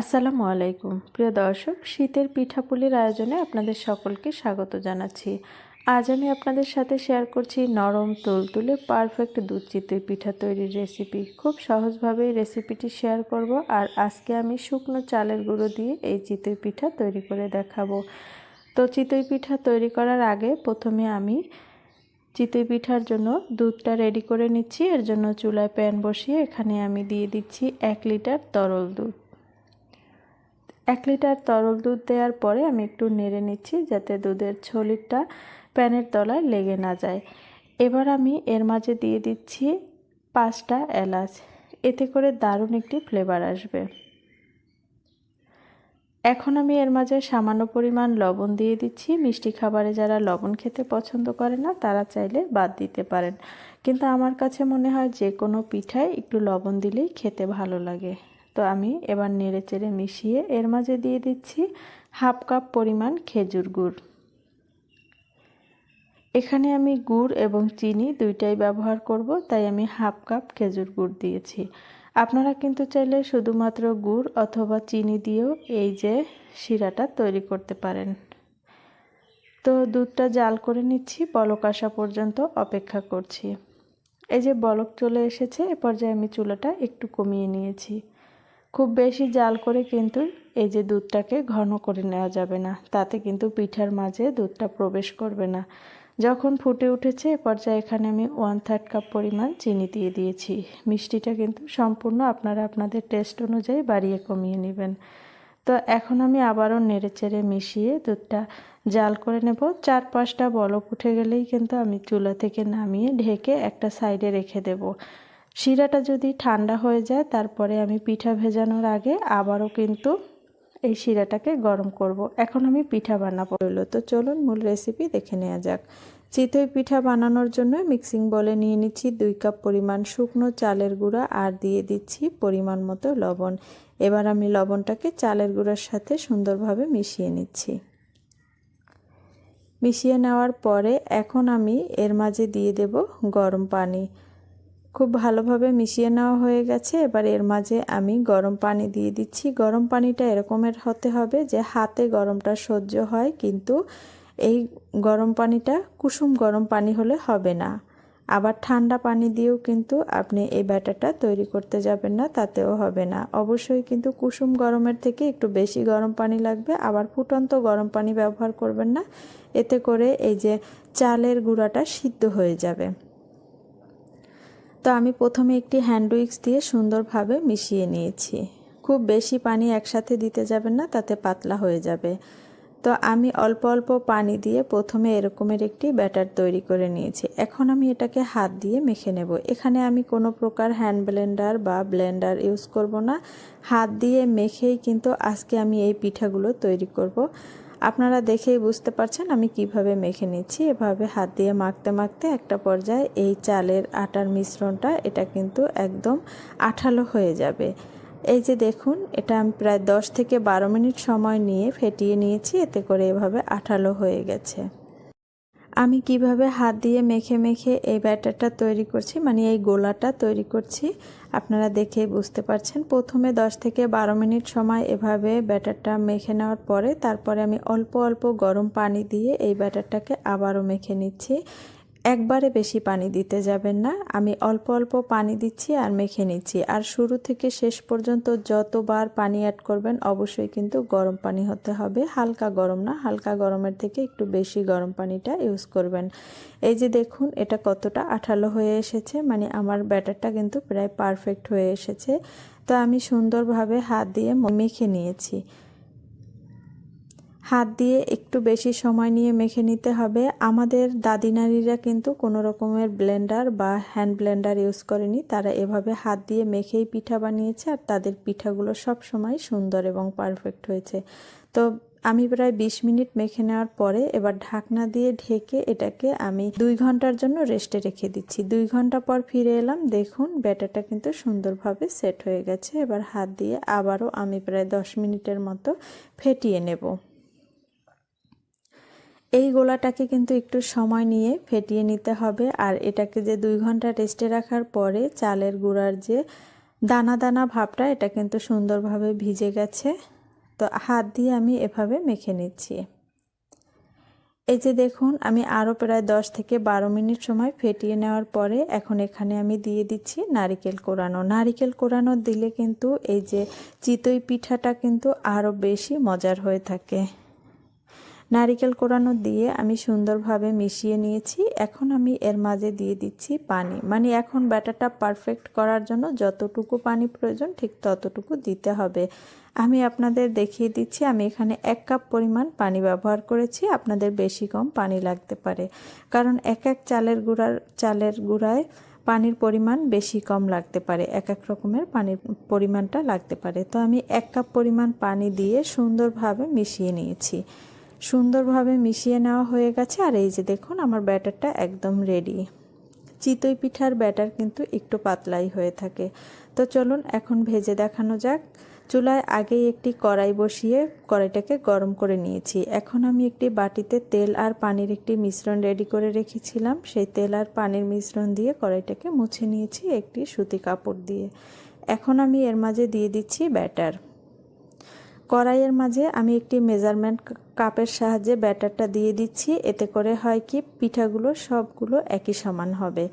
আসসালামু আলাইকুম। প্রিয় দর্শক, শীতের পিঠাপুলির আয়োজনে আপনাদের সকলকে স্বাগত জানাচ্ছি। আজ আমি আপনাদের সাথে শেয়ার করছি নরম তুলতুলে পারফেক্ট দুধ চিতই পিঠা তৈরির রেসিপি খুব সহজভাবে রেসিপিটি শেয়ার করব আর আজকে আমি শুকনো চালের গুঁড়ো দিয়ে এই চিতই পিঠা তৈরি করে দেখাবো। তো চিতই পিঠা তৈরি করার আগে প্রথমে আমি চিতই পিঠার জন্য দুধটা রেডি করে নিচ্ছি। এর জন্য চুলায় প্যান বসিয়ে এখানে আমি দিয়ে দিচ্ছি এক লিটার তরল দুধ। এক লিটার তরল দুধ দেওয়ার পরে আমি একটু নেড়ে নিচ্ছি যাতে দুধের ছলিটা প্যানের তলায় লেগে না যায়। এবার আমি এর মাঝে দিয়ে দিচ্ছি পাঁচটা এলাচ। এতে করে দারুণ একটি ফ্লেভার আসবে। এখন আমি এর মাঝে সামান্য পরিমাণ লবণ দিয়ে দিচ্ছি। মিষ্টি খাবারে যারা লবণ খেতে পছন্দ করে না, তারা চাইলে বাদ দিতে পারেন। কিন্তু আমার কাছে মনে হয় যে কোনো পিঠায় একটু লবণ দিলেই খেতে ভালো লাগে। তো আমি এবার নেড়ে চেড়ে মিশিয়ে এর মাঝে দিয়ে দিচ্ছি হাফ কাপ পরিমাণ খেজুর গুড়। এখানে আমি গুড় এবং চিনি দুইটাই ব্যবহার করব, তাই আমি হাফ কাপ খেজুর গুড় দিয়েছি। আপনারা কিন্তু চাইলে শুধুমাত্র গুড় অথবা চিনি দিয়েও এই যে শিরাটা তৈরি করতে পারেন। তো দুধটা জাল করে নিচ্ছি, বলক আসা পর্যন্ত অপেক্ষা করছি। এই যে বলক চলে এসেছে, এ পর্যায়ে আমি চুলাটা একটু কমিয়ে নিয়েছি। খুব বেশি জাল করে কিন্তু এই যে দুধটাকে ঘন করে নেওয়া যাবে না। তাতে কিন্তু পিঠার মাঝে দুধটা প্রবেশ করবে না। যখন ফুটে উঠেছে, এ পর্যায়ে এখানে আমি ওয়ান থার্ড কাপ পরিমাণ চিনি দিয়ে দিয়েছি। মিষ্টিটা কিন্তু সম্পূর্ণ আপনারা আপনাদের টেস্ট অনুযায়ী বাড়িয়ে কমিয়ে নেবেন। তো এখন আমি আবারও নেড়ে চেড়ে মিশিয়ে দুধটা জাল করে নেব। চার পাঁচটা বলক উঠে গেলেই কিন্তু আমি চুলা থেকে নামিয়ে ঢেকে একটা সাইডে রেখে দেব। শিরাটা যদি ঠান্ডা হয়ে যায়, তারপরে আমি পিঠা ভেজানোর আগে আবারও কিন্তু এই শিরাটাকে গরম করব। এখন আমি পিঠা বানাবো। হলো তো চলুন মূল রেসিপি দেখে নেওয়া যাক। চিতই পিঠা বানানোর জন্য মিক্সিং বলে নিয়ে নিচ্ছি দুই কাপ পরিমাণ শুকনো চালের গুঁড়া আর দিয়ে দিচ্ছি পরিমাণ মতো লবণ। এবার আমি লবণটাকে চালের গুঁড়ার সাথে সুন্দরভাবে মিশিয়ে নিচ্ছি। মিশিয়ে নেওয়ার পরে এখন আমি এর মাঝে দিয়ে দেব গরম পানি। খুব ভালোভাবে মিশিয়ে নেওয়া হয়ে গেছে। এবার এর মাঝে আমি গরম পানি দিয়ে দিচ্ছি। গরম পানিটা এরকমের হতে হবে যে হাতে গরমটা সহ্য হয়, কিন্তু এই গরম পানিটা কুসুম গরম পানি হলে হবে না। আবার ঠান্ডা পানি দিয়েও কিন্তু আপনি এই ব্যাটারটা তৈরি করতে যাবেন না, তাতেও হবে না। অবশ্যই কিন্তু কুসুম গরমের থেকে একটু বেশি গরম পানি লাগবে। আবার ফুটন্ত গরম পানি ব্যবহার করবেন না। এতে করে এই যে চালের গুঁড়াটা সিদ্ধ হয়ে যাবে। তো আমি প্রথমে একটি হ্যান্ড উইক্স দিয়ে সুন্দরভাবে মিশিয়ে নিয়েছি। খুব বেশি পানি একসাথে দিতে যাবেন না, তাতে পাতলা হয়ে যাবে। তো আমি অল্প অল্প পানি দিয়ে প্রথমে এরকমের একটি ব্যাটার তৈরি করে নিয়েছি। এখন আমি এটাকে হাত দিয়ে মেখে নেব। এখানে আমি কোনো প্রকার হ্যান্ড ব্লেন্ডার বা ব্লেন্ডার ইউজ করব না। হাত দিয়ে মেখেই কিন্তু আজকে আমি এই পিঠাগুলো তৈরি করব। আপনারা দেখেই বুঝতে পারছেন আমি কীভাবে মেখে নিচ্ছি। এভাবে হাত দিয়ে মাখতে মাখতে একটা পর্যায়ে এই চালের আটার মিশ্রণটা এটা কিন্তু একদম আঠালো হয়ে যাবে। এই যে দেখুন, এটা আমি প্রায় দশ থেকে বারো মিনিট সময় নিয়ে ফেটিয়ে নিয়েছি, এতে করে এভাবে আঠালো হয়ে গেছে। আমি কীভাবে হাত দিয়ে মেখে মেখে এই ব্যাটারটা তৈরি করছি মানে এই গোলাটা তৈরি করছি, আপনারা দেখে বুঝতে পারছেন। প্রথমে 10 থেকে বারো মিনিট সময় এভাবে ব্যাটারটা মেখে নেওয়ার পরে, তারপরে আমি অল্প অল্প গরম পানি দিয়ে এই ব্যাটারটাকে আবারও মেখে নিচ্ছি। একবারে বেশি পানি দিতে যাবেন না। আমি অল্প অল্প পানি দিচ্ছি আর মেখে নিচ্ছি। আর শুরু থেকে শেষ পর্যন্ত যতবার পানি অ্যাড করবেন, অবশ্যই কিন্তু গরম পানি হতে হবে। হালকা গরম না, হালকা গরমের থেকে একটু বেশি গরম পানিটা ইউজ করবেন। এই যে দেখুন, এটা কতটা আঠালো হয়ে এসেছে। মানে আমার ব্যাটারটা কিন্তু প্রায় পারফেক্ট হয়ে এসেছে। তো আমি সুন্দরভাবে হাত দিয়ে মেখে নিয়েছি। হাত দিয়ে একটু বেশি সময় নিয়ে মেখে নিতে হবে। আমাদের দাদি নারীরা কিন্তু কোনো রকমের ব্লেন্ডার বা হ্যান্ড ব্লেন্ডার ইউজ করেনি। তারা এভাবে হাত দিয়ে মেখেই পিঠা বানিয়েছে আর তাদের পিঠাগুলো সব সময় সুন্দর এবং পারফেক্ট হয়েছে। তো আমি প্রায় ২০ মিনিট মেখে নেওয়ার পরে এবার ঢাকনা দিয়ে ঢেকে এটাকে আমি দুই ঘণ্টার জন্য রেস্টে রেখে দিচ্ছি। দুই ঘণ্টা পর ফিরে এলাম। দেখুন, ব্যাটারটা কিন্তু সুন্দরভাবে সেট হয়ে গেছে। এবার হাত দিয়ে আবারও আমি প্রায় 10 মিনিটের মতো ফেটিয়ে নেব। এই গোলাটাকে কিন্তু একটু সময় নিয়ে ফেটিয়ে নিতে হবে। আর এটাকে যে দুই ঘণ্টা রেস্টে রাখার পরে চালের গুঁড়ার যে দানা দানা ভাবটা, এটা কিন্তু সুন্দরভাবে ভিজে গেছে। তো হাত দিয়ে আমি এভাবে মেখে নিচ্ছি। এই যে দেখুন, আমি আরও প্রায় দশ থেকে বারো মিনিট সময় ফেটিয়ে নেওয়ার পরে এখন এখানে আমি দিয়ে দিচ্ছি নারিকেল কোরানো। নারিকেল কোরানো দিলে কিন্তু এই যে চিতই পিঠাটা কিন্তু আরও বেশি মজার হয়ে থাকে। নারিকেল কোরানো দিয়ে আমি সুন্দরভাবে মিশিয়ে নিয়েছি। এখন আমি এর মাঝে দিয়ে দিচ্ছি পানি। মানে এখন ব্যাটারটা পারফেক্ট করার জন্য যতটুকু পানি প্রয়োজন, ঠিক ততটুকু দিতে হবে। আমি আপনাদের দেখিয়ে দিচ্ছি, আমি এখানে এক কাপ পরিমাণ পানি ব্যবহার করেছি। আপনাদের বেশি কম পানি লাগতে পারে। কারণ এক এক চালের গুঁড়ার, চালের গুঁড়ায় পানির পরিমাণ বেশি কম লাগতে পারে। এক এক রকমের পানির পরিমাণটা লাগতে পারে। তো আমি এক কাপ পরিমাণ পানি দিয়ে সুন্দরভাবে মিশিয়ে নিয়েছি। সুন্দরভাবে মিশিয়ে নেওয়া হয়ে গেছে। আর এই যে দেখুন, আমার ব্যাটারটা একদম রেডি চিতই পিঠার ব্যাটার কিন্তু একটু পাতলাই হয়ে থাকে। তো চলুন এখন ভেজে দেখানো যাক। চুলায় আগেই একটি কড়াই বসিয়ে কড়াইটাকে গরম করে নিয়েছি। এখন আমি একটি বাটিতে তেল আর পানির একটি মিশ্রণ রেডি করে রেখেছিলাম। সেই তেল আর পানির মিশ্রণ দিয়ে কড়াইটাকে মুছে নিয়েছি একটি সুতি কাপড় দিয়ে। এখন আমি এর মাঝে দিয়ে দিচ্ছি ব্যাটার। কড়াইয়ের মাঝে আমি একটি মেজারমেন্ট কাপের সাহায্যে ব্যাটারটা দিয়ে দিচ্ছি। এতে করে হয় কি, পিঠাগুলো সবগুলো একই সমান হবে।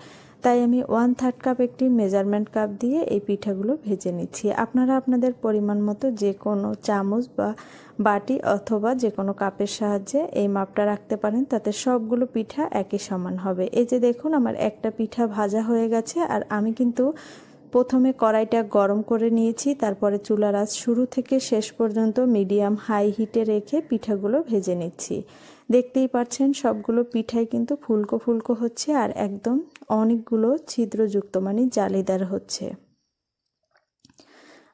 তাই আমি ওয়ান থার্ড কাপ একটি মেজারমেন্ট কাপ দিয়ে এই পিঠাগুলো ভেজে নিচ্ছি। আপনারা আপনাদের পরিমাণ মতো যে কোনো চামচ বা বাটি অথবা যে কোনো কাপের সাহায্যে এই মাপটা রাখতে পারেন, তাতে সবগুলো পিঠা একই সমান হবে। এই যে দেখুন, আমার একটা পিঠা ভাজা হয়ে গেছে, আর আমি কিন্তু প্রথমে কড়াইটা গরম করে নিয়েছি, তারপরে চুলার আজ শুরু থেকে শেষ পর্যন্ত মিডিয়াম হাই হিটে রেখে পিঠাগুলো ভেজে নিচ্ছি। দেখতেই পাচ্ছেন সবগুলো পিঠাই কিন্তু ফুলকো ফুলকো হচ্ছে আর একদম অনেকগুলো ছিদ্রযুক্ত মানে জালিদার হচ্ছে।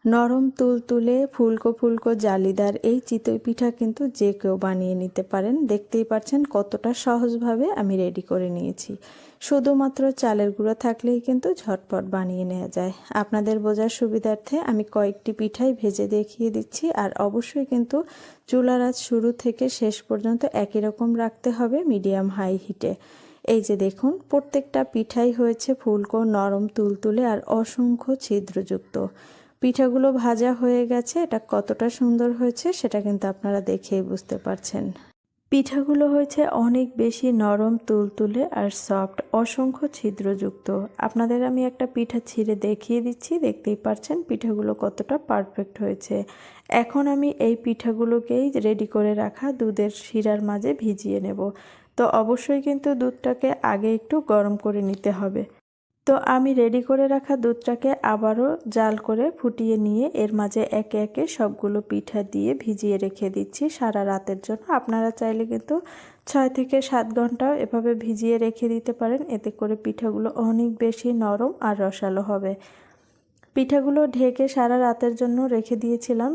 নরম তুল তুলে ফুলকো ফুলকো জালিদার এই চিতই পিঠা কিন্তু যে কেউ বানিয়ে নিতে পারেন। দেখতেই পাচ্ছেন কতটা সহজভাবে আমি রেডি করে নিয়েছি। শুধুমাত্র চালের গুঁড়ো থাকলেই কিন্তু ঝটপট বানিয়ে নেওয়া যায়। আপনাদের বোঝার সুবিধার্থে আমি কয়েকটি পিঠাই ভেজে দেখিয়ে দিচ্ছি আর অবশ্যই কিন্তু চুলার আজ শুরু থেকে শেষ পর্যন্ত একই রকম রাখতে হবে মিডিয়াম হাই হিটে। এই যে দেখুন, প্রত্যেকটা পিঠাই হয়েছে ফুলকো নরম তুলতুলে আর অসংখ্য ছিদ্রযুক্ত। পিঠাগুলো ভাজা হয়ে গেছে, এটা কতটা সুন্দর হয়েছে সেটা কিন্তু আপনারা দেখেই বুঝতে পারছেন। পিঠাগুলো হয়েছে অনেক বেশি নরম, তুলতুলে আর সফট, অসংখ্য ছিদ্রযুক্ত। আপনাদের আমি একটা পিঠা ছিঁড়ে দেখিয়ে দিচ্ছি, দেখতেই পারছেন পিঠাগুলো কতটা পারফেক্ট হয়েছে। এখন আমি এই পিঠাগুলোকেই রেডি করে রাখা দুধের শিরার মাঝে ভিজিয়ে নেব। তো অবশ্যই কিন্তু দুধটাকে আগে একটু গরম করে নিতে হবে। তো আমি রেডি করে রাখা দুধটাকে আবারও জাল করে ফুটিয়ে নিয়ে এর মাঝে একে একে সবগুলো পিঠা দিয়ে ভিজিয়ে রেখে দিচ্ছি সারা রাতের জন্য। আপনারা চাইলে কিন্তু ছয় থেকে সাত ঘন্টাও এভাবে ভিজিয়ে রেখে দিতে পারেন। এতে করে পিঠাগুলো অনেক বেশি নরম আর রসালো হবে। পিঠাগুলো ঢেকে সারা রাতের জন্য রেখে দিয়েছিলাম।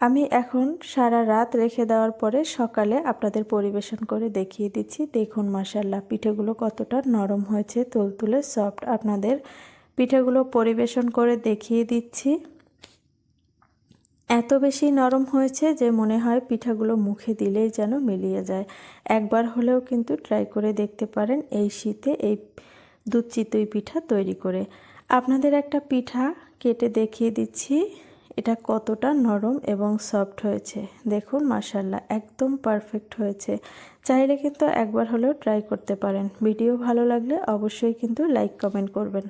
আমি এখন সারা রাত রেখে দেওয়ার পরে সকালে আপনাদের পরিবেশন করে দেখিয়ে দিচ্ছি। দেখুন মাসাল্লাহ পিঠেগুলো কতটা নরম হয়েছে, তুলতুলে সফট আপনাদের পিঠেগুলো পরিবেশন করে দেখিয়ে দিচ্ছি। এত বেশি নরম হয়েছে যে মনে হয় পিঠাগুলো মুখে দিলেই যেন মিলিয়ে যায়। একবার হলেও কিন্তু ট্রাই করে দেখতে পারেন এই শীতে এই দুধ চিতই পিঠা তৈরি করে। আপনাদের একটা পিঠা কেটে দেখিয়ে দিচ্ছি। এটা কতটা নরম এবং সফট হয়েছে। দেখুন মাসাল্লাহ একদম পারফেক্ট হয়েছে। চাইলে কিন্তু একবার হলেও ট্রাই করতে পারেন। ভিডিও ভালো লাগলে অবশ্যই কিন্তু লাইক, কমেন্ট করবেন।